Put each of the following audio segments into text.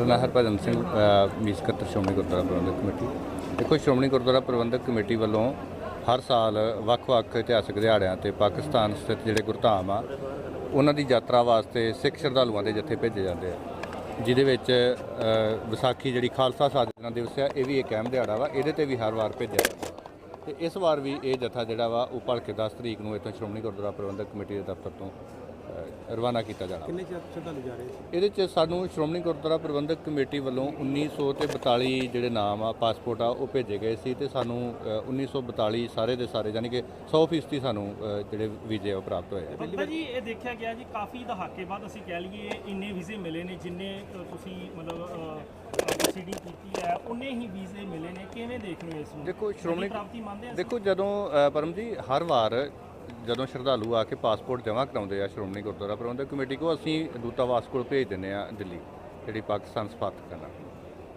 ਮੇਰਾ ਹਰਭਜਨ ਸਿੰਘ ਅ, ਸ਼੍ਰੋਮਣੀ ਗੁਰਦੁਆਰਾ ਪ੍ਰਬੰਧਕ ਕਮੇਟੀ। ਦੇਖੋ ਸ਼੍ਰੋਮਣੀ ਗੁਰਦੁਆਰਾ ਪ੍ਰਬੰਧਕ ਕਮੇਟੀ ਵੱਲੋਂ ਹਰ ਸਾਲ ਵੱਖ-ਵੱਖ ਇਤਿਹਾਸਕ ਦਿਹਾੜਿਆਂ ਤੇ ਪਾਕਿਸਤਾਨ ਸਥਿਤ ਜਿਹੜੇ ਗੁਰਧਾਮ ਆ ਉਹਨਾਂ ਦੀ ਯਾਤਰਾ ਵਾਸਤੇ ਸਿੱਖ ਸ਼ਰਧਾਲੂਆਂ ਦੇ ਜਥੇ ਭੇਜੇ ਜਾਂਦੇ ਆ। ਜਿਹਦੇ ਵਿੱਚ ਵਿਸਾਖੀ ਜਿਹੜੀ ਖਾਲਸਾ ਸਾਜਨਾ ਦਿਵਸ ਆ ਇਹ ਵੀ ਇੱਕ ਅਹਿਮ ਦਿਹਾੜਾ ਵਾ ਇਹਦੇ ਤੇ ਵੀ ਹਰ ਵਾਰ ਭੇਜਿਆ ਜਾਂਦਾ। ਤੇ ਇਸ ਵਾਰ ਵੀ ਇਹ ਜਥਾ ਜਿਹੜਾ ਵਾ ਉਹ ਭਲਕੇ 10 ਤਰੀਕ ਨੂੰ ਇੱਥੋਂ ਸ਼੍ਰੋਮਣੀ ਗੁਰਦੁਆਰਾ ਪ੍ਰਬੰਧਕ ਕਮੇਟੀ ਦੇ ਦਫ਼ਤਰ ਤੋਂ ਰਵਾਨਾ ਕੀਤਾ ਜਾਣਾ ਕਿੰਨੇ ਚਿਰ ਸ਼ਰਧਾਲੂ ਜਾ ਰਹੇ ਸੀ? ਇਹਦੇ ਚ ਸਾਨੂੰ ਸ਼੍ਰੋਮਣੀ ਗੁਰਦੁਆਰਾ ਪ੍ਰਬੰਧਕ ਕਮੇਟੀ ਵੱਲੋਂ 1900 ਤੇ 42 ਜਿਹੜੇ ਨਾਮ ਆ ਪਾਸਪੋਰਟ ਆ ਉਹ ਭੇਜੇ ਗਏ ਸੀ ਤੇ ਸਾਨੂੰ ਅ, 1942 ਸਾਰੇ ਦੇ ਸਾਰੇ ਯਾਨੀ ਕਿ 100% ਸਾਨੂੰ ਜਿਹੜੇ ਵੀਜ਼ੇ ਉਹ ਪ੍ਰਾਪਤ ਹੋਏ ਆ। ਬੱਬਾ ਜੀ ਇਹ ਦੇਖਿਆ ਗਿਆ ਜੀ ਕਾਫੀ ਦਹਾਕੇ ਬਾਅਦ ਅਸੀਂ ਕਹਿ ਲਈਏ ਇੰਨੇ ਵੀਜ਼ੇ ਮਿਲੇ ਨੇ ਜਿੰਨੇ ਤੁਸੀਂ ਮਤਲਬ ਪ੍ਰੋਸੀਡਿੰਗ ਕੀਤੀ ਹੈ ਉਨੇ ਹੀ ਵੀਜ਼ੇ ਮਿਲੇ ਨੇ। ਕਿਵੇਂ ਦੇਖ ਰਹੇ ਹੋ ਇਸ ਨੂੰ? ਦੇਖੋ ਸ਼੍ਰੋਮਣੀ ਪ੍ਰਾਪਤੀ ਮੰਨਦੇ ਆ ਦੇਖੋ ਜਦੋਂ ਪਰਮ ਜੀ ਹਰ ਵਾਰ ਜਦੋਂ ਸ਼ਰਧਾਲੂ ਆ ਕੇ ਪਾਸਪੋਰਟ ਜਮ੍ਹਾਂ ਕਰਾਉਂਦੇ ਆ ਸ਼੍ਰੋਮਣੀ ਗੁਰਦੁਆਰਾ ਪ੍ਰਬੰਧਕ ਕਮੇਟੀ ਕੋ, ਅਸੀਂ ਦੂਤਾਵਾਸ ਕੋਲ ਭੇਜ ਦਿੰਦੇ ਆ ਦਿੱਲੀ, ਜਿਹੜੀ ਪਾਕਿਸਤਾਨ ਸਫਾਰਤ ਕਰਨਾ।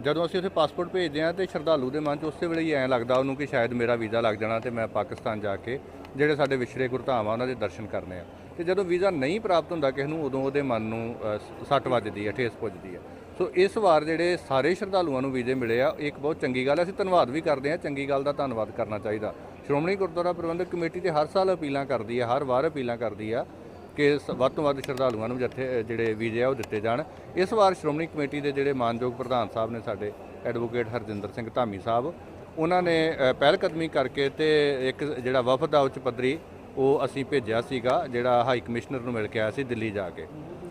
ਜਦੋਂ ਅਸੀਂ ਉੱਥੇ ਪਾਸਪੋਰਟ ਭੇਜਦੇ ਆ ਤੇ ਸ਼ਰਧਾਲੂ ਦੇ ਮਨ 'ਚ ਉਸੇ ਵੇਲੇ ਹੀ ਐਂ ਲੱਗਦਾ ਉਹਨੂੰ ਕਿ ਸ਼ਾਇਦ ਮੇਰਾ ਵੀਜ਼ਾ ਲੱਗ ਜਾਣਾ ਤੇ ਮੈਂ ਪਾਕਿਸਤਾਨ ਜਾ ਕੇ ਜਿਹੜੇ ਸਾਡੇ ਵਿਛੜੇ ਗੁਰਧਾਮ ਆ, ਉਹਨਾਂ ਦੇ ਦਰਸ਼ਨ ਕਰਨੇ ਆ। ਤੇ ਜਦੋਂ ਵੀਜ਼ਾ ਨਹੀਂ ਪ੍ਰਾਪਤ ਹੁੰਦਾ ਕਿਸੇ ਨੂੰ, ਉਦੋਂ ਉਹਦੇ ਮਨ ਨੂੰ ਸੱਟ ਵੱਜਦੀ ਹੈ, ਠੇਸ ਪੁੱਜਦੀ ਹੈ। ਸੋ ਇਸ ਵਾਰ ਜਿਹੜੇ ਸਾਰੇ ਸ਼ਰਧਾਲੂਆਂ ਨੂੰ ਵੀਜ਼ੇ ਮਿਲੇ ਆ ਇੱਕ ਬਹੁਤ ਚੰਗੀ ਗੱਲ ਹੈ ਅਸੀਂ ਧੰਨਵਾਦ ਵੀ ਕਰਦੇ ਹਾਂ। ਚੰਗੀ ਗੱਲ ਦਾ ਧੰਨਵਾਦ ਕਰਨਾ ਚਾਹੀਦਾ। ਸ਼੍ਰੋਮਣੀ ਗੁਰਦੁਆਰਾ ਪ੍ਰਬੰਧਕ ਕਮੇਟੀ ਤੇ ਹਰ ਸਾਲ ਅਪੀਲਾਂ ਕਰਦੀ ਹੈ ਹਰ ਵਾਰ ਅਪੀਲਾਂ ਕਰਦੀ ਆ ਕਿ ਸ- ਵੱਧ ਤੋਂ ਵੱਧ ਸ਼ਰਧਾਲੂਆਂ ਨੂੰ ਜੱਥੇ ਜਿਹੜੇ ਵੀਜ਼ੇ ਆ ਉਹ ਦਿੱਤੇ ਜਾਣ। ਇਸ ਵਾਰ ਸ਼੍ਰੋਮਣੀ ਕਮੇਟੀ ਦੇ ਜਿਹੜੇ ਮਾਨਯੋਗ ਪ੍ਰਧਾਨ ਸਾਹਿਬ ਨੇ ਸਾਡੇ ਐਡਵੋਕੇਟ ਹਰਜਿੰਦਰ ਸਿੰਘ ਧਾਮੀ ਸਾਹਿਬ ਉਹਨਾਂ ਨੇ ਅ, ਪਹਿਲ ਕਦਮੀ ਕਰਕੇ ਤੇ ਇੱਕ ਜਿਹੜਾ ਵਫਦ ਆ ਉੱਚ ਪੱਧਰੀ ਉਹ ਅਸੀਂ ਭੇਜਿਆ ਸੀਗਾ ਜਿਹੜਾ ਹਾਈ ਕਮਿਸ਼ਨਰ ਨੂੰ ਮਿਲ ਕੇ ਆਇਆ ਸੀ ਦਿੱਲੀ ਜਾ ਕੇ।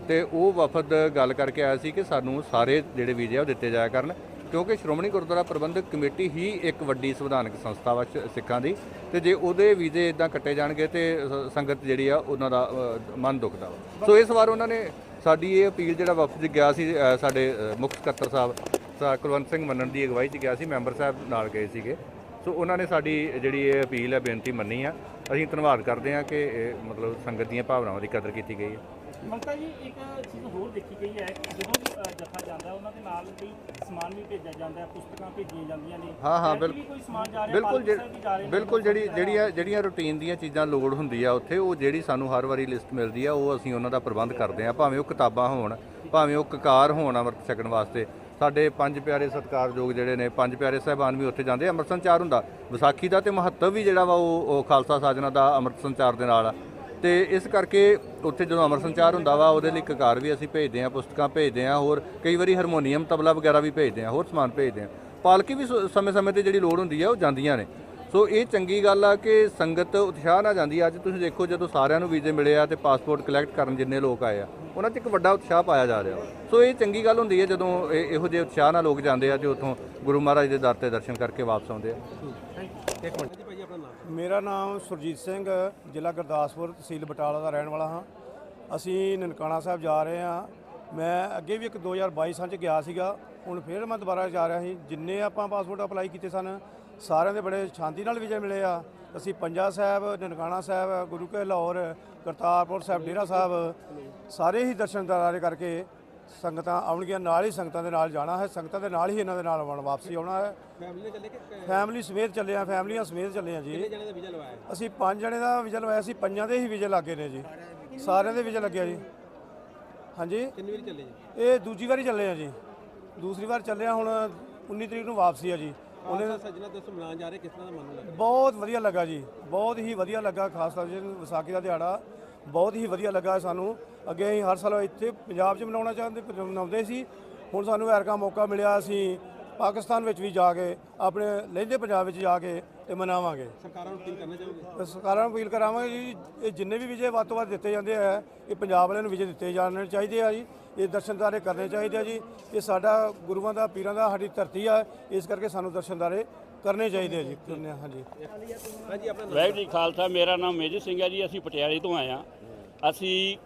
ਤੇ ਉਹ ਵਫਦ ਗੱਲ ਕਰਕੇ ਆਇਆ ਸੀ ਕਿ ਸਾਨੂੰ ਸਾਰੇ ਜਿਹੜੇ ਵੀਜ਼ੇ ਆ ਉਹ ਦਿੱਤੇ ਜਾਇਆ ਕਰਨ, ਕਿਉਂਕਿ ਸ਼੍ਰੋਮਣੀ ਗੁਰਦੁਆਰਾ ਪ੍ਰਬੰਧਕ ਕਮੇਟੀ ਹੀ ਇੱਕ ਵੱਡੀ ਸੰਵਿਧਾਨਕ ਸੰਸਥਾ ਵਾ ਸ਼- ਸਿੱਖਾਂ ਦੀ ਤੇ ਜੇ ਉਹਦੇ ਵੀਜ਼ੇ ਇਦਾਂ ਕੱਟੇ ਜਾਣਗੇ ਤੇ ਸ- ਸੰਗਤ ਜਿਹੜੀ ਆ ਉਹਨਾਂ ਦਾ ਮਨ ਦੁਖਦਾ ਵਾ। ਸੋ ਇਸ ਵਾਰ ਉਹਨਾਂ ਨੇ ਸਾਡੀ ਇਹ ਅਪੀਲ ਜਿਹੜਾ ਵਫਦ ਗਿਆ ਸੀ ਸਾਡੇ ਮੁੱਖ ਸਕੱਤਰ ਸਾਹਿਬ, ਸਾ ਕੁਲਵੰਤ ਸਿੰਘ ਮੰਨਣ ਦੀ ਅਗਵਾਈ 'ਚ ਗਿਆ ਸੀ, ਮੈਂਬਰ ਸਾਹਿਬ ਨਾਲ ਗਏ ਸੀਗੇ। ਸੋ ਉਹਨਾਂ ਨੇ ਸਾਡੀ ਜਿਹੜੀ ਇਹ ਅਪੀਲ ਹੈ, ਬੇਨਤੀ ਮੰਨੀ ਆ। ਅਸੀਂ ਧੰਨਵਾਦ ਕਰਦੇ ਹਾਂ ਕਿ ਇਹ ਮਤਲਬ ਸੰਗਤ ਦੀਆਂ ਭਾਵਨਾਵਾਂ ਦੀ ਕਦਰ ਕੀਤੀ ਗਈ ਹੈ। ਮਮਤਾ ਜੀ ਇੱਕ ਚੀਜ਼ ਹੋਰ ਦੇਖੀ ਗਈ ਹੈ ਕਿ ਜਦੋਂ ਵੀ ਜਥਾ ਜਾਂਦਾ ਉਹਨਾਂ ਦੇ ਨਾਲ ਕੋਈ ਸਮਾਨ ਵੀ ਭੇਜਿਆ ਜਾਂਦਾ ਹੈ ਪੁਸਤਕਾਂ ਭੇਜੀਆਂ ਜਾਂਦੀਆਂ ਨੇ। ਹਾਂ, ਹਾਂ, ਬਿਲਕੁਲ। ਕੋਈ ਸਮਾਨ ਜਾ ਰਿਹਾ ਬਿਲਕੁਲ ਬਿਲਕੁਲ ਜਿਹੜੀ ਜਿਹੜੀਆਂ ਜਿਹੜੀਆਂ ਰੂਟੀਨ ਦੀਆਂ ਚੀਜ਼ਾਂ ਲੋੜ ਹੁੰਦੀ ਆ ਉੱਥੇ ਉਹ ਜਿਹੜੀ ਸਾਨੂੰ ਹਰ ਵਾਰੀ ਲਿਸਟ ਮਿਲਦੀ ਆ ਉਹ ਅਸੀਂ ਉਹਨਾਂ ਦਾ ਪ੍ਰਬੰਧ ਕਰਦੇ ਆ ਭਾਵੇਂ ਉਹ ਕਿਤਾਬਾਂ ਹੋਣ ਭਾਵੇਂ ਉਹ ਕਕਾਰ ਹੋਣ ਅੰਮ੍ਰਿਤ ਛਕਣ ਵਾਸਤੇ। ਸਾਡੇ ਪੰਜ ਪਿਆਰੇ ਸਤਿਕਾਰਯੋਗ ਜਿਹੜੇ ਨੇ ਪੰਜ ਪਿਆਰੇ ਸਾਹਿਬਾਨ ਵੀ ਉੱਥੇ ਜਾਂਦੇ ਅੰਮ੍ਰਿਤ ਸੰਚਾਰ ਹੁੰਦਾ। ਵਿਸਾਖੀ ਦਾ ਤੇ ਮਹੱਤਵ ਵੀ ਜਿਹੜਾ ਵਾ ਉਹ ਉਹ ਖਾਲਸਾ ਸਾਜਨਾ ਦਾ ਅੰਮ੍ਰਿਤ ਸੰਚਾਰ ਦੇ ਨਾਲ ਆ। ਤੇ ਇਸ ਕਰਕੇ ਉੱਥੇ ਜਦੋਂ ਅੰਮ੍ਰਿਤ ਸੰਚਾਰ ਹੁੰਦਾ ਵਾ ਉਹਦੇ ਲਈ ਕਕਾਰ ਵੀ ਅਸੀਂ ਭੇਜਦੇ ਆ ਪੁਸਤਕਾਂ ਭੇਜਦੇ ਆ ਹੋਰ ਕਈ ਵਾਰੀ ਹਾਰਮੋਨੀਅਮ ਤਬਲਾ ਵਗੈਰਾ ਵੀ ਭੇਜਦੇ ਆ ਹੋਰ ਸਮਾਨ ਭੇਜਦੇ ਆ ਪਾਲਕੀ ਵੀ ਸਮੇਂ-ਸਮੇਂ ਤੇ ਜਿਹੜੀ ਲੋੜ ਹੁੰਦੀ ਆ ਉਹ ਜਾਂਦੀਆਂ ਨੇ। ਸੋ ਇਹ ਚੰਗੀ ਗੱਲ ਆ ਕਿ ਸੰਗਤ ਉਤਸ਼ਾਹ ਨਾਲ ਜਾਂਦੀ ਆ। ਅੱਜ ਤੁਸੀਂ ਦੇਖੋ ਜਦੋਂ ਸਾਰਿਆਂ ਨੂੰ ਵੀਜ਼ੇ ਮਿਲੇ ਆ ਤੇ ਪਾਸਪੋਰਟ ਕਲੈਕਟ ਕਰਨ ਜਿੰਨੇ ਲੋਕ ਆਏ ਆ ਉਹਨਾਂ 'ਚ ਇੱਕ ਵੱਡਾ ਉਤਸ਼ਾਹ ਪਾਇਆ ਜਾ ਰਿਹਾ ਸੋ ਇਹ ਚੰਗੀ ਗੱਲ ਹੁੰਦੀ ਹੈ ਜਦੋਂ ਇਹ- ਇਹੋ ਜਿਹੇ ਉਤਸ਼ਾਹ ਨਾਲ ਲੋਕ ਜਾਂਦੇ ਆ ਤੇ ਉੱਥੋਂ ਗੁਰੂ ਮਹਾਰਾਜ ਦੇ ਦਰ ਤੇ ਦਰਸ਼ਨ ਕਰਕੇ ਵਾਪਸ ਆਉਂਦੇ ਆ। ਮੇਰਾ ਨਾਮ ਸੁਰਜੀਤ ਸਿੰਘ, ਜ਼ਿਲ੍ਹਾ ਗੁਰਦਾਸਪੁਰ ਤਹਿਸੀਲ ਬਟਾਲਾ ਦਾ ਰਹਿਣ ਵਾਲਾ ਹਾਂ। ਅਸੀਂ ਨਨਕਾਣਾ ਸਾਹਿਬ ਜਾ ਰਹੇ ਹਾਂ। ਮੈਂ ਅੱਗੇ ਵੀ ਇੱਕ 2022 ਸਾਲ ਚ ਗਿਆ ਸੀਗਾ। ਹੁਣ ਫਿਰ ਮੈਂ ਦੁਬਾਰਾ ਜਾ ਰਿਹਾ ਸੀ। ਜਿੰਨੇ ਆਪਾਂ ਪਾਸਪੋਰਟ ਅਪਲਾਈ ਕੀਤੇ ਸਨ, ਸਾਰਿਆਂ ਦੇ ਬੜੇ ਸ਼ਾਂਤੀ ਨਾਲ ਵਿਜੇ ਮਿਲੇ ਆ। ਅਸੀਂ ਪੰਜਾ ਸਾਹਿਬ, ਨਨਕਾਣਾ ਸਾਹਿਬ, ਗੁਰੂ ਕੇ ਲਾਹੌਰ, ਕਰਤਾਰਪੁਰ ਸਾਹਿਬ, ਡੇਰਾ ਸਾਹਿਬ, ਸਾਰੇ ਹੀ ਦਰਸ਼ਨ ਦਰਾਰੇ ਕਰਕੇ ਸੰਗਤਾਂ ਆਉਣਗੀਆਂ ਨਾਲ ਹੀ ਸੰਗਤਾਂ ਦੇ ਨਾਲ ਜਾਣਾ ਹੈ ਸੰਗਤਾਂ ਦੇ ਨਾਲ ਹੀ ਇਹਨਾਂ ਦੇ ਨਾਲ ਆਉਣ ਵਾਪਸੀ ਆਉਣਾ ਹੈ। ਫੈਮਿਲੀ ਨਾਲ ਚੱਲੇ ਕਿ ਫੈਮਿਲੀ ਸਮੇਤ ਚੱਲੇ ਆ ਫੈਮਲੀਆਂ ਸਮੇਤ ਚੱਲੇ ਆ ਜੀ। ਜਣੇ ਦਾ ਵੀਜ਼ਾ ਲਵਾਇਆ? ਅਸੀਂ ਪੰਜ ਜਣੇ ਦਾ ਵੀਜ਼ਾ ਲਵਾਇਆ ਸੀ ਪੰਜਾਂ ਦੇ ਹੀ ਵੀਜ਼ੇ ਲੱਗੇ ਨੇ ਜੀ। ਸਾਰਿਆਂ ਦੇ ਵੀਜ਼ੇ ਲੱਗਿਆ ਜੀ। ਹਾਂਜੀ? ਕਿੰਨੀ ਵਾਰੀ ਚੱਲੇ ਜੀ? ਇਹ ਦੂਜੀ ਵਾਰੀ ਚੱਲੇ ਆ ਜੀ। ਦੂਸਰੀ ਵਾਰ ਚੱਲੇ ਆ ਹੁਣ 19 ਤਰੀਕ ਨੂੰ ਵਾਪਸੀ ਆ ਜੀ। ਉਹਨੇ ਉਹਨੇ ਸੱਜਣਾ ਦੱਸੋ ਮਿਲਾਨ ਜਾ ਰਹੇ ਕਿਸ ਤਰ੍ਹਾਂ ਦਾ ਮਨ ਨੂੰ ਲੱਗ? ਰਿਹਾ ਬਹੁਤ ਵਧੀਆ ਲੱਗਾ ਜੀ। ਬਹੁਤ ਹੀ ਵਧੀਆ ਲੱਗਾ ਖਾਸ ਤੌਰ 'ਤੇ ਵਿਸਾਖੀ ਦਾ ਦਿਹਾੜਾ। ਬਹੁਤ ਹੀ ਵਧੀਆ ਲੱਗਾ ਸਾਨੂੰ। ਅੱਗੇ ਅਸੀਂ ਹਰ ਸਾਲ ਇੱਥੇ ਪੰਜਾਬ 'ਚ ਮਨਾਉਣਾ ਚਾਹੁੰਦੇ ਮਨਾਉਂਦੇ ਸੀ। ਹੁਣ ਸਾਨੂੰ ਐਰਕਾ ਮੌਕਾ ਮਿਲਿਆ ਅਸੀਂ ਪਾਕਿਸਤਾਨ ਵਿੱਚ ਵੀ ਜਾ ਕੇ ਆਪਣੇ ਲਹਿੰਦੇ ਪੰਜਾਬ ਵਿੱਚ ਜਾ ਕੇ ਤੇ ਮਨਾਵਾਂਗੇ। ਸਰਕਾਰਾਂ ਨੂੰ ਅਪੀਲ ਕਰਨਾ ਚਾਹੋਗੇ? ਤੇ ਸਰਕਾਰਾਂ ਨੂੰ ਅਪੀਲ ਕਰਾਵਾਂਗੇ ਜੀ ਇਹ ਜਿੰਨੇ ਵੀ ਵਿਜੇ ਵੱਧ ਤੋਂ ਵੱਧ ਦਿੱਤੇ ਜਾਂਦੇ ਆ ਇਹ ਪੰਜਾਬ ਵਾਲਿਆਂ ਨੂੰ ਵਿਜੇ ਦਿੱਤੇ ਜਾਣੇ ਚਾਹੀਦੇ ਆ ਜੀ। ਇਹ ਦਰਸ਼ਨਦਾਰੇ ਕਰਨੇ ਚਾਹੀਦੇ ਆ ਜੀ। ਇਹ ਸਾਡਾ ਗੁਰੂਆਂ ਦਾ ਪੀਰਾਂ ਦਾ ਸਾਡੀ ਧਰਤੀ ਆ ਇਸ ਕਰਕੇ ਸਾਨੂੰ ਦਰਸ਼ਨਦਾਰੇ ਕਰਨੇ ਚਾਹੀਦੇ ਆ ਜੀ। ਆ, ਹਾਂਜੀ। ਹਾਂਜੀ ਵਾਹਿਗੁਰੂ ਜੀ ਖਾਲਸਾ ਮੇਰਾ ਨਾਮ ਮੇਜਰ ਸਿੰਘ ਹੈ ਜੀ ਅਸੀਂ ਪਟਿਆਲੇ ਤੋਂ ਆਏ ਹਾਂ। ਅਸੀਂ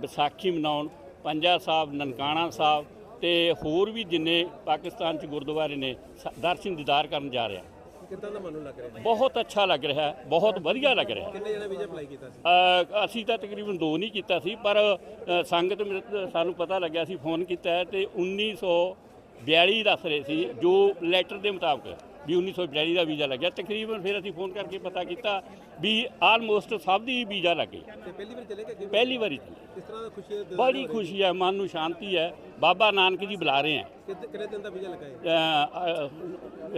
ਵਿਸਾਖੀ ਮਨਾਉਣ ਪੰਜਾ ਸਾਹਿਬ ਨਨਕਾਣਾ ਸਾਹਿਬ ਤੇ ਹੋਰ ਵੀ ਜਿੰਨੇ ਪਾਕਿਸਤਾਨ ਚ ਗੁਰਦੁਆਰੇ ਨੇ ਦਰਸ਼ਨ ਦੀਦਾਰ ਕਰਨ ਜਾ ਰਹੇ ਹਾਂ। ਕਿੱਦਾਂ ਦਾ ਮਨ ਲੱਗ ਰਿਹਾ ਬਹੁਤ ਅੱਛਾ ਲੱਗ ਰਿਹਾ ਹੈ ਬਹੁਤ ਵਧੀਆ ਲੱਗ ਰਿਹਾ। ਕਿੰਨੇ ਜਣੇ ਵੀਜ਼ਾ ਅਪਲਾਈ ਕੀਤਾ ਸੀ? ਅ, ਅਸੀਂ ਤਾਂ ਤਕਰੀਬਨ ਦੋ ਨਹੀਂ ਕੀਤਾ ਸੀ ਪਰ ਸੰਗਤ ਸਾਨੂੰ ਪਤਾ ਲੱਗਿਆ ਸੀ ਫੋਨ ਕੀਤਾ ਤੇ 1942 ਦੱਸ ਰਹੇ ਸੀ ਜੋ ਲੈਟਰ ਦੇ ਮੁਤਾਬਕ। ਵੀ 1942 ਦਾ ਵੀਜ਼ਾ ਲੱਗਿਆ। ਤਕਰੀਬਨ ਫਿਰ ਅਸੀਂ ਫੋਨ ਕਰਕੇ ਪਤਾ ਕੀਤਾ ਵੀ ਆਲਮੋਸਟ ਸਭ ਦੀ ਵੀਜ਼ਾ ਲੱਗ ਗਈ। ਤੇ ਪਹਿਲੀ ਵਾਰ ਚਲੇ ਗਏ? ਪਹਿਲੀ ਵਾਰੀ ਚੱਲੀ। ਕਿਸ ਤਰ੍ਹਾਂ ਦਾ ਖੁਸ਼ੀ ਹੈ? ਬੜੀ ਹੋ ਖੁਸ਼ੀ ਹੈ ਮਨ ਨੂੰ ਸ਼ਾਂਤੀ ਹੈ। ਬਾਬਾ ਨਾਨਕ ਜੀ ਬੁਲਾ ਰਹੇ ਹੈ। ਕਿੰਨੇ ਕਿੰਨੇ ਦਿਨ ਦਾ ਵੀਜ਼ਾ ਲੱਗਾ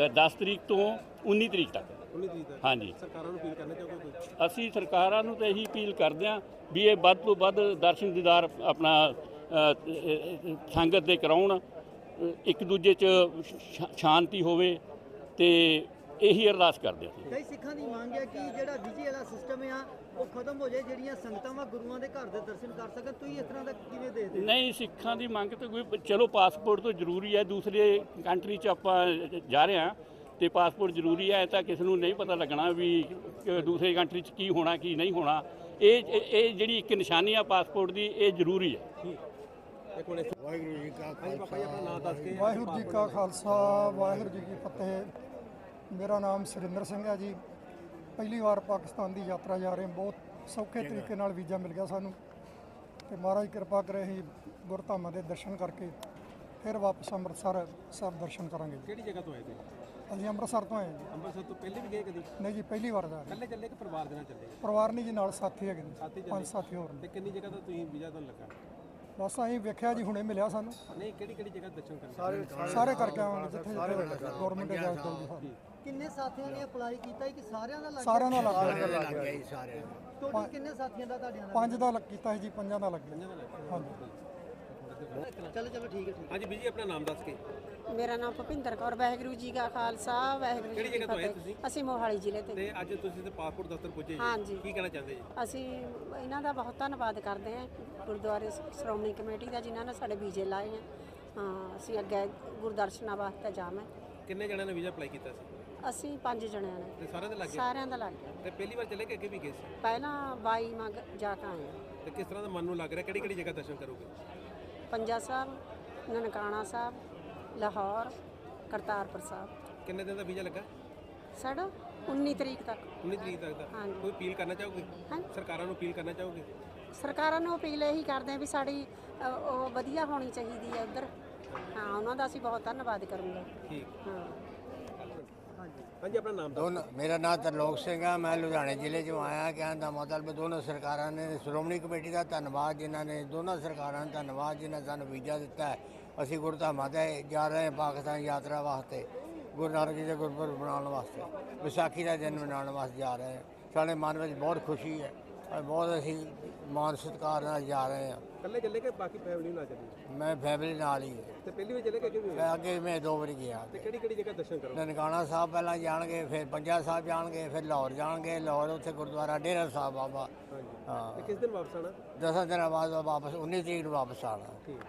ਹੈ? 10 ਤਰੀਕ ਤੋਂ 19 ਤਰੀਕ ਤੱਕ। 19 ਤਰੀਕ ਦਾ ਹਾਂਜੀ। ਸਰਕਾਰਾਂ ਨੂੰ ਅਪੀਲ ਕਰਨਾ ਚਾਹੋਗੇ ਕੋਈ? ਅਸੀਂ ਸਰਕਾਰਾਂ ਨੂੰ ਤਾਂ ਇਹੀ ਅਪੀਲ ਕਰਦੇ ਹਾਂ ਵੀ ਇਹ ਵੱਧ ਤੋਂ ਵੱਧ ਦਰਸ਼ਨ ਦੀਦਾਰ ਆਪਣਾ ਅ, ਅ, ਸੰਗਤ ਦੇ ਕਰਾਉਣ। ਅ, ਇੱਕ ਦੂਜੇ 'ਚ ਸ਼ਾ- ਸ਼ਾਂਤੀ ਹੋਵੇ। ਤੇ ਇਹੀ ਅਰਦਾਸ ਕਰਦੇ ਹਾਂ ਕਈ ਸਿੱਖਾਂ ਦੀ ਮੰਗ ਹੈ ਕਿ ਜਿਹੜਾ ਵਿਜੇ ਵਾਲਾ ਸਿਸਟਮ ਆ ਉਹ ਖਤਮ ਹੋ ਜਾਏ ਜਿਹੜੀਆਂ ਸੰਗਤਾਂ ਵਾ ਗੁਰੂਆਂ ਦੇ ਘਰ ਦੇ ਦਰਸ਼ਨ ਕਰ ਸਕਣ। ਤੁਸੀਂ ਇਸ ਤਰ੍ਹਾਂ ਦਾ ਕਿਵੇਂ ਦੇਖਦੇ ਨਹੀਂ ਸਿੱਖਾਂ ਦੀ ਮੰਗ ਤਾਂ ਕੋਈ ਚਲੋ ਪਾਸਪੋਰਟ ਤਾਂ ਜ਼ਰੂਰੀ ਹੈ ਦੂਸਰੇ ਕੰਟਰੀ 'ਚ ਆਪਾਂ ਜਾ ਰਹੇ ਹਾਂ ਤੇ ਪਾਸਪੋਰਟ ਜ਼ਰੂਰੀ ਹੈ ਤਾਂ ਕਿਸੇ ਨੂੰ ਨਹੀਂ ਪਤਾ ਲੱਗਣਾ ਵੀ ਦੂਸਰੇ ਕੰਟਰੀ 'ਚ ਕੀ ਹੋਣਾ ਕੀ ਨਹੀਂ ਹੋਣਾ। ਇਹ ਇਹ ਜਿਹੜੀ ਇੱਕ ਨਿਸ਼ਾਨੀ ਆ ਪਾਸਪੋਰਟ ਦੀ ਇਹ ਜ਼ਰੂਰੀ ਹੈ। ਜੀ ਕਾ ਖਾਲਸਾ ਵਾਹਿਗੁਰੂ ਜੀ ਕਾ ਖਾਲਸਾ। ਵਾਹਿਗੁਰੂ ਜੀ ਕੀ ਫਤਿਹ। ਮੇਰਾ ਨਾਮ ਸੁਰਿੰਦਰ ਸਿੰਘ ਹੈ ਜੀ। ਪਹਿਲੀ ਵਾਰ ਪਾਕਿਸਤਾਨ ਦੀ ਯਾਤਰਾ ਜਾ ਰਹੇ ਹਾਂ। ਬਹੁਤ ਸੌਖੇ ਤਰੀਕੇ ਨਾਲ ਵੀਜ਼ਾ ਮਿਲ ਗਿਆ ਸਾਨੂੰ। ਤੇ ਮਹਾਰਾਜ ਕਿਰਪਾ ਕਰੇ ਅਸੀਂ ਗੁਰਧਾਮਾਂ ਦੇ ਦਰਸ਼ਨ ਕਰਕੇ ਫਿਰ ਵਾਪਸ ਅੰਮ੍ਰਿਤਸਰ ਸਾਹਿਬ ਦਰਸ਼ਨ ਕਰਾਂਗੇ ਕਿਹੜੀ ਜਗ੍ਹਾ ਤੋਂ ਆਏ ਤੁਸੀਂ? ਅਸੀਂ ਅੰਮ੍ਰਿਤਸਰ ਤੋਂ ਆਏ ਜੀ। ਅੰਮ੍ਰਿਤਸਰ ਤੋਂ ਪਹਿਲੇ ਵੀ ਗਏ ਕਦੀ? ਨਹੀਂ ਜੀ ਪਹਿਲੀ ਵਾਰ ਜਾ। ਇਕੱਲੇ ਚੱਲੇ ਕਿ ਪਰਿਵਾਰ ਦੇ ਨਾਲ ਚੱਲੇ? ਪਰਿਵਾਰ ਨਹੀਂ ਜੀ ਨਾਲ ਸਾਥੀ ਹੈਗੇ ਸਾਥੀ ਨੇ। ਪੰਜ ਸਾਥੀ ਹੋਰ ਨੇ। ਤੇ ਕਿੰਨੀ ਜਗ੍ਹਾ ਤੋਂ ਤੁਸੀਂ ਵੀਜ਼ਾ ਤੁਹਾਨੂੰ ਲੱਗਾ? ਬਸ ਅਸੀਂ ਵੇਖਿਆ ਜੀ ਹੁਣੇ ਮਿਲਿਆ ਸਾਨੂੰ। ਨਹੀਂ ਕਿਹੜੀ ਕਿਹੜੀ ਜਗ੍ਹਾ ਦਰਸ਼ਨ ਕਰਨਾ ਸਾਰੇ ਕਰਕੇ ਆਵਾਂਗੇ ਜਿੱਥੇ ਜਿੱਥੇ ਗਵਰਨਮੈਂਟ ਇਜਾਜ਼ਤ ਦੇਊਗੀ ਸਾਨੂੰ ਕਿੰਨੇ ਸਾਥੀਆਂ ਨੇ ਅਪਲਾਈ ਕੀਤਾ ਕਿ ਸਾਰਿਆਂ ਦਾ ਲੱਗ ਸਾਰਿਆਂ ਨਾਲ ਲੱਗ ਗਿਆ। ਟੋਟਲ ਕਿੰਨੇ ਸਾਥੀਆਂ ਦਾ ਤੁਹਾਡਿਆਂ ਦਾ ਪੰਜ ਦਾ ਲੱਗ ਕੀਤਾ ਸੀ ਜੀ ਪੰਜਾਂ ਦਾ ਲੱਗ ਗਿਆ। ਹਾਂਜੀ। ਚਲੋ ਚਲੋ ਠੀਕ ਹੈ ਠੀਕ ਹਾਂਜੀ ਬੀਜੀ ਆਪਣਾ ਨਾਮ ਦੱਸ ਕੇ। ਮੇਰਾ ਨਾਮ ਭੁਪਿੰਦਰ ਕੌਰ ਵਾਹਿਗੁਰੂ ਜੀ ਕਾ ਖਾਲਸਾ ਵਾਹਿਗੁਰੂ ਜੀ ਕਿਹੜੀ ਕੀ ਜਗ੍ਹਾ ਤੋਂ ਆਏ ਫਤਿਹ। ਤੁਸੀਂ? ਅਸੀਂ ਮੋਹਾਲੀ ਜ਼ਿਲ੍ਹੇ ਤੇ ਤੇ ਅੱਜ ਤੁਸੀਂ ਤੇ ਪਾਸਪੋਰਟ ਦਫ਼ਤਰ ਪੁੱਜੇ ਜੀ। ਹਾਂਜੀ। ਕੀ ਕਹਿਣਾ ਚਾਹੁੰਦੇ ਜੀ? ਅਸੀਂ ਇਹਨਾਂ ਦਾ ਬਹੁਤ ਧੰਨਵਾਦ ਕਰਦੇ ਹਾਂ। ਗੁਰਦੁਆਰੇ ਸ਼੍ਰੋਮਣੀ ਕਮੇਟੀ ਦਾ ਜਿਨ੍ਹਾਂ ਨੇ ਸਾਡੇ ਵੀਜ਼ੇ ਲਾਏ ਹੈ। ਹਾਂ ਅਸੀਂ ਅੱਗੇ ਗੁਰਦਰਸ਼ਨਾਂ ਵਾਸਤੇ ਜਾਵਾਂ ਕਿੰਨੇ ਜਣਿਆਂ ਨੇ ਵੀਜ਼ਾ ਅਪਲਾਈ ਕੀਤਾ ਸੀ? ਅਸੀਂ ਪੰਜ ਜਣਿਆਂ ਨੇ। ਤੇ ਸਾਰਿਆਂ ਦੇ ਲੱਗ ਗਿਆ ਸਾਰਿਆਂ ਦਾ ਲੱਗ ਗਿਆ। ਤੇ ਪਹਿਲੀ ਵਾਰ ਚੱਲੇ ਕਿ ਅੱਗੇ ਵੀ ਗਏ ਸੀ? ਪਹਿਲਾਂ 22 ਮੰਗ ਜਾ ਕੇ ਆਏ ਹਾਂ। ਤੇ ਕਿਸ ਤਰ੍ਹਾਂ ਦਾ ਮਨ ਨੂੰ ਲੱਗ ਰਿਹਾ? ਕਿਹੜੀ ਕਿਹੜੀ ਜਗ੍ਹਾ ਦਰਸ਼ਨ ਕਰੋਗੇ? ਪੰਜਾ ਸਾਹਿਬ ਨਨਕਾਣਾ ਸਾਹਿਬ ਲਾਹੌਰ ਕਰਤਾਰਪੁਰ ਸਾਹਿਬ। ਕਿੰਨੇ ਦਿਨ ਦਾ ਵੀਜ਼ਾ ਲੱਗਾ? ਸਾਡਾ 19 ਤਰੀਕ ਤੱਕ। 19 ਤਰੀਕ ਤੱਕ ਦਾ। ਹਾਂਜੀ। ਕੋਈ ਅਪੀਲ ਕਰਨਾ ਚਾਹੋਗੇ? ਸਰਕਾਰਾਂ ਨੂੰ ਅਪੀਲ ਕਰਨਾ ਚਾਹੋਗੇ? ਸਰਕਾਰਾਂ ਨੂੰ ਅਪੀਲ ਇਹੀ ਕਰਦੇ ਆ ਵੀ ਸਾਡੀ ਅ, ਉਹ ਵਧੀਆ ਹੋਣੀ ਚਾਹੀਦੀ ਹੈ ਉਧਰ। ਹਾਂ ਉਹਨਾਂ ਦਾ ਅਸੀਂ ਬਹੁਤ ਧੰਨਵਾਦ ਕਰੂੰਗੇ। ਠੀਕ। ਹਾਂ। ਹਾਂਜੀ, ਆਪਣਾ ਨਾਮ ਦੋਨੋਂ ਮੇਰਾ ਨਾਮ ਤਰਲੋਕ ਸਿੰਘ ਆ, ਮੈਂ ਲੁਧਿਆਣੇ ਜ਼ਿਲ੍ਹੇ ਚੋਂ ਆਇਆ, ਕਹਿਣ ਦਾ ਮਤਲਬ ਦੋਨੋਂ ਸਰਕਾਰਾਂ ਨੇ, ਸ਼੍ਰੋਮਣੀ ਕਮੇਟੀ ਦਾ ਧੰਨਵਾਦ ਜਿਨ੍ਹਾਂ ਨੇ, ਦੋਨਾਂ ਸਰਕਾਰਾਂ ਦਾ ਧੰਨਵਾਦ ਜਿਨ੍ਹਾਂ ਸਾਨੂੰ ਵੀਜ਼ਾ ਦਿੱਤਾ ਹੈ। ਅਸੀਂ ਗੁਰਧਾਮਾਂ ਤੇ ਜਾ ਰਹੇ ਹਾਂ ਪਾਕਿਸਤਾਨ ਯਾਤਰਾ ਵਾਸਤੇ, ਗੁਰੂ ਨਾਨਕ ਜੀ ਦੇ ਗੁਰਪੁਰਬ ਮਨਾਉਣ ਵਾਸਤੇ, ਵਿਸਾਖੀ ਦਾ ਦਿਨ ਮਨਾਉਣ ਵਾਸਤੇ ਜਾ ਰਹੇ ਹਾਂ। ਸਾਡੇ ਮਨ ਵਿੱਚ ਬਹੁਤ ਖੁਸ਼ੀ ਹੈ। ਔਰ ਬਹੁਤ ਅਸੀਂ ਮਾਨ ਸਤਿਕਾਰ ਨਾਲ ਜਾ ਰਹੇ ਹਾਂ ਇਕੱਲੇ ਚੱਲੇ ਕਿ ਬਾਕੀ ਫੈਮਿਲੀ ਨਾਲ ਚੱਲੇ ਮੈਂ ਫੈਮਿਲੀ ਨਾਲ ਹੀ ਤੇ ਪਹਿਲੀ ਵਾਰ ਚੱਲੇ ਕਿ ਅੱਗੇ ਵੀ ਹੋਏ ਮੈਂ ਅੱਗੇ ਮੈਂ ਦੋ ਵਾਰੀ ਗਿਆ ਤੇ ਕਿਹੜੀ ਕਿਹੜੀ ਜਗ੍ਹਾ ਦਰਸ਼ਨ ਕਰੋ ਨਨਕਾਣਾ ਸਾਹਿਬ ਪਹਿਲਾਂ ਜਾਣਗੇ ਫਿਰ ਪੰਜਾ ਸਾਹਿਬ ਜਾਣਗੇ ਫਿਰ ਲਾਹੌਰ ਜਾਣਗੇ ਲਾਹੌਰ ਉੱਥੇ ਗੁਰਦੁਆਰਾ ਡੇਰਾ ਸਾਹਿਬ ਬਾਬਾ ਹਾਂਜੀ ਹਾਂ ਤੇ ਕਿਸ ਦਿਨ ਵਾਪਸ ਆਣਾ ਦਸਾਂ ਦਿਨਾਂ ਬਾਅਦ ਵਾਪਸ 19 ਤਰੀਕ ਨੂੰ ਵਾਪਸ ਆਣਾ ठीक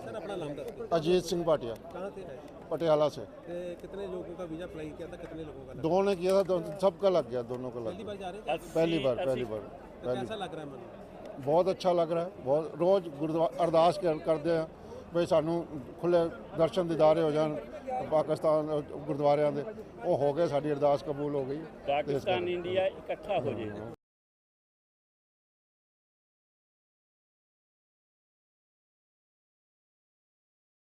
सर अपना नाम दस दो अजीत सिंह भाटिया कहाँ से है पटियाला से ते कितने लोगों का वीजा अप्लाई किया था कितने लोगों का लगा? दो ने किया था दो, सबका लग गया दोनों को लग पहली गया बार जा रहे हैं पहली बार पहली बार तो पहली कैसा लग रहा है मन ਬਹੁਤ ਅੱਛਾ ਲੱਗ ਰਿਹਾ ਹੈ ਬਹੁਤ ਰੋਜ਼ ਗੁਰਦੁਆਰਾ ਅਰਦਾਸ ਕਰ- ਕਰਦੇ ਆ ਵੀ ਸਾਨੂੰ ਖੁੱਲੇ ਦਰਸ਼ਨ ਦਿਦਾਰੇ ਹੋ ਜਾਣ ਪਾਕਿਸਤਾਨ ਗੁਰਦੁਆਰਿਆਂ ਦੇ ਉਹ ਹੋ ਗਏ ਸਾਡੀ ਅਰਦਾਸ ਕਬੂਲ ਹੋ ਗਈ ਪਾਕਿਸਤਾਨ ਇੰਡੀਆ ਇਕੱਠਾ ਹੋ ਜੇ